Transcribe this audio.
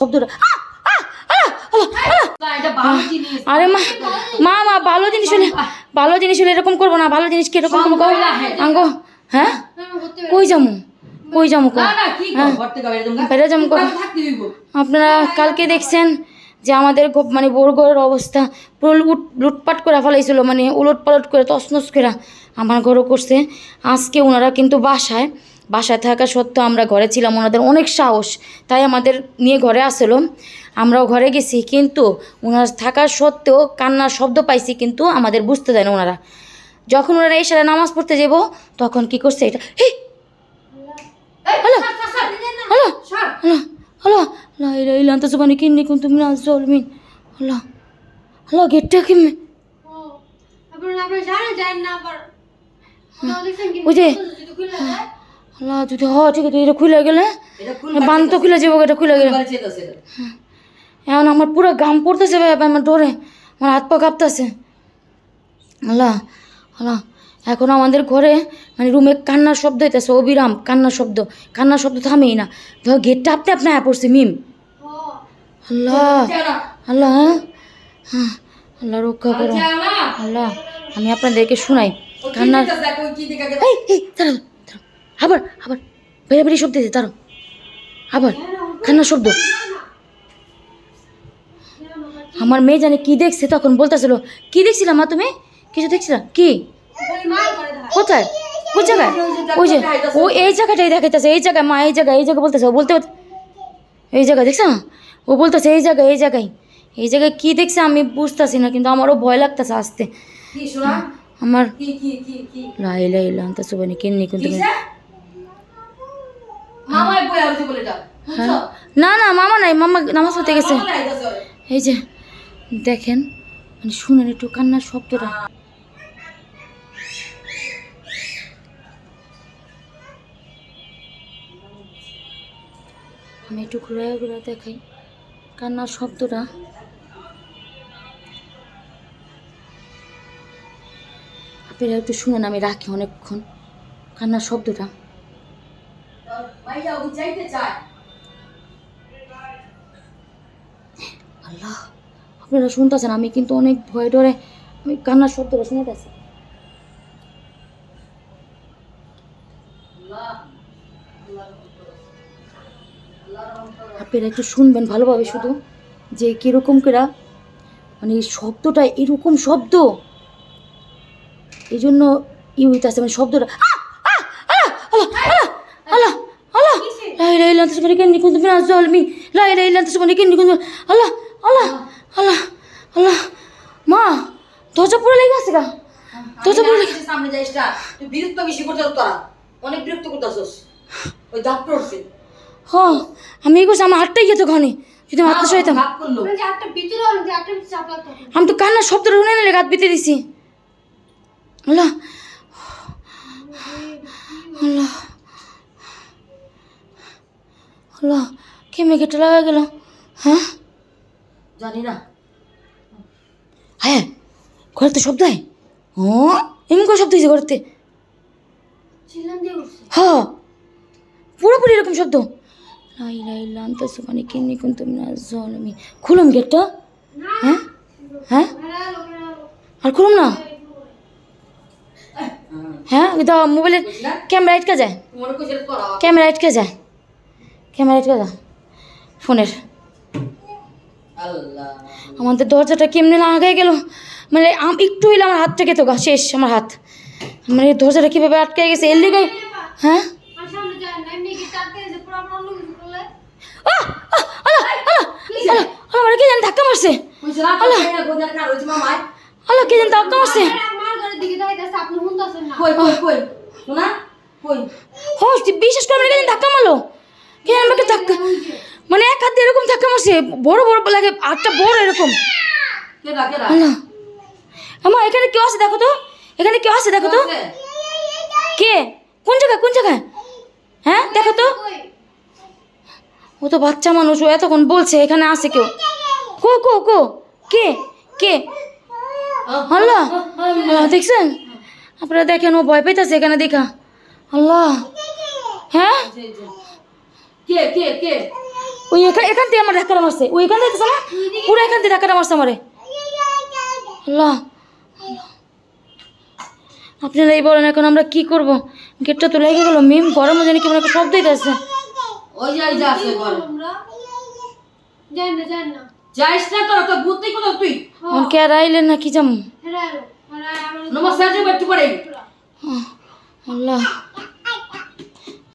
শব্দটা। আরে মা মা মা ভালো জিনিস হলে ভালো জিনিস হলে এরকম করব না ভালো জিনিস কি এরকম করব? হ্যাঁ? কই যামু? কই যামু হ্যাঁ। হইব। আপনারা কালকে দেখছেন যে আমাদের মানে বড়গড়ের অবস্থা। পুরো লুট লুটপাট করে ফেলাইছিল মানে উলট পালট করে তছনছ করে আমার ঘরও করছে। আজকে ওনারা কিন্তু বাসায় বাসায় থাকা সত্ত্বেও আমরা ঘরে ছিলাম ওনাদের অনেক সাহস তাই আমাদের নিয়ে ঘরে আসলো। আমরাও ঘরে গেছি কিন্তু ওনার থাকা সত্ত্বেও কান্নার শব্দ পাইছি কিন্তু আমাদের বুঝতে দেয় না ওনারা। যখন ওনারা এসে নামাজ পড়তে যাব তখন কি করছে এটা? Hey! Hello! Hello! Hello! Hello! সুবানি কিন্নি তুমি হ্যালো! গেটটা আল্লাহ যদি হ ঠিক আছে এটা খুলে গেলে। এটা বান তো খুলে যাব এটা খুলে গেলে। বাড়ি এখন আমার পুরো গাম পড়তেছে ভাই আমার ডরে। আমার হাত পা কাঁপতেছে। আল্লাহ আল্লাহ। এখন আমাদের ঘরে মানে রুমে কান্নার শব্দ হইতেছে অবিরাম কান্নার শব্দ। কান্নার শব্দ থামেই না। ধর গেটটা আপনি আপনি আয়া পড়ছে মিম। আল্লাহ আল্লাহ হ্যাঁ? হ্যাঁ আল্লাহ রক্ষা করো। যাও আল্লাহ আমি আপনাদেরকে শোনাই। কান্নার। এই এই দাঁড়াও দাঁড়াও আবার আবার বেড়ে বেড়ে শব্দ দিতে দাঁড়াও। আবার কান্নার শব্দ। আমার মেয়ে জানে কি দেখছে তখন বলতেছিল কি দেখছিলাম মা তুমি? কিছু দেখছিলাম কি? কোথায়? কোন জায়গায়? ওই যে ও এই জায়গাটাই দেখাইতেছে এই জায়গায় মা এই জায়গায় এই জায়গায় বলতেছে ও বলতে এই জায়গায় দেখছ না ও বলতেছে এই জায়গায় এই জায়গায় এই জায়গায় কি দেখছে আমি বুঝতেছি না কিন্তু আমারও ভয় লাগতেছে আসতে? আমার কি, কি, কি, কি? লাই লাই লাম তা সুবানি কিন্নি কিন্তু কিসে? মামাই বই আর বলে এটা। না না মামা নাই মামা নামাজ পড়তে গেছে। এই যে দেখেন মানে শুনেন একটু কান্নার শব্দটা। আমি একটু ঘুরে ঘুরে দেখাই কান্নার শব্দটা। আপনারা একটু শুনেন আমি রাখি অনেকক্ষণ কান্নার শব্দটা। মাইয়া যাইতে চায়। আল্লাহ আপনারা শুনতেছেন আমি কিন্তু অনেক ভয় ডরে আমি কান্নার শব্দটা শুনেতেছি। আপনারা একটু শুনবেন ভালোভাবে শুধু যে কীরকম কেরা মানে এই শব্দটা এরকম শব্দ এই জন্য ই হইতেছে মানে শব্দটা আহ! আহ! আল্লাহ! আল্লাহ! আল্লাহ! আল্লাহ! আল্লাহ! লা ইলাহা ইল্লা আনতা সুবহানাকা ইন্নী কুনতু মিনাজ জালিমিন। লা ইলাহা ইল্লা আনতা সুবহানাকা ইন্নী কুনতু আল্লাহ আল্লাহ আল্লাহ আল্লাহ মা দরজা পুরো লেগে আছে গা দরজা পুরো আমি লেগে সামনে যাইস না। তুই বিরক্ত বেশি করতেছ তোরা। অনেক বিরক্ত করতেছস। ওই দাঁত পড়ছে। হ আমি এই করছি আমার হাতটাই গেতো ঘনে যদি আমার হাতটা সইতাম আমি তো কান্নার শব্দটা শুনে নিলে গাত বিতে দিছি আল্লাহ আল্লাহ কেমে কেটে লাগা গেল? হ্যাঁ? জানি না। হ্যাঁ ঘরেতে শব্দ হয়? ও এমন করে শব্দ হয়েছে ঘরেতে। হ্যাঁ পুরোপুরি এরকম শব্দ। লাই লাই লান্তা সুপানি কিন্নি কুন তুমি না জল আমি খুলুম গেটটা হ্যাঁ? হ্যাঁ? আর খুলুম না? হ্যাঁ। ওই দাও মোবাইলের? ক্যামেরা আটকা যায়। ক্যামেরা আটকে যায়। ক্যামেরা আটকে যায় ফোনের। আমাদের দরজাটা কেমনে না আগে গেল? মানে আম- একটু হইলে আমার হাত থেকে তো গা শেষ আমার হাত। মানে দরজাটা কীভাবে আটকে গেছে? এর লিগে হ্যাঁ? আমার কি জানি ধাক্কা মারছে? আল্লাহ কি জানি ধাক্কা মারছে? দিকে হ্যাঁ বিশেষ করে ধাক্কা মারলো? কে আমাকে ধাক্কা? মানে এক হাত এরকম ধাক্কা মারছে? বড় বড় লাগে হাতটা বড় এরকম। কেডা কেডা? আমা এখানে কেউ আছে দেখো তো? এখানে কেউ আছে দেখো তো? কে? কোন জায়গায় কোন জায়গায়? হ্যাঁ দেখো তো। ও তো বাচ্চা মানুষ ও এতক্ষণ বলছে এখানে আছে কেউ। কো কো কো। কে? কে? আল্লাহ। আল্লাহ দেখছেন? আপনারা দেখেন ও ভয় পেতেছে এখানে দেখা। আল্লাহ। হ্যাঁ। কে কে কে? ওই এখান এখান থেকে আমার ধাক্কাটা মারছে। ওই এখান থেকে না পুরো এখান থেকে ধাক্কাটা মারছে আমারে। আল্লাহ। আপনারা এই বলেন এখন আমরা কি করব? গেটটা তো লেগে গেল। মিম গরমে জানি কেমন একটা শব্দ দিতেছে ওই যে যা আছে ঘরে। আমরা? না যাই না। যাইস না তোরা তো বুঝতেই কোথাও তুই? আমার কে না নমস্কার যে একটু পরে। আল্লাহ।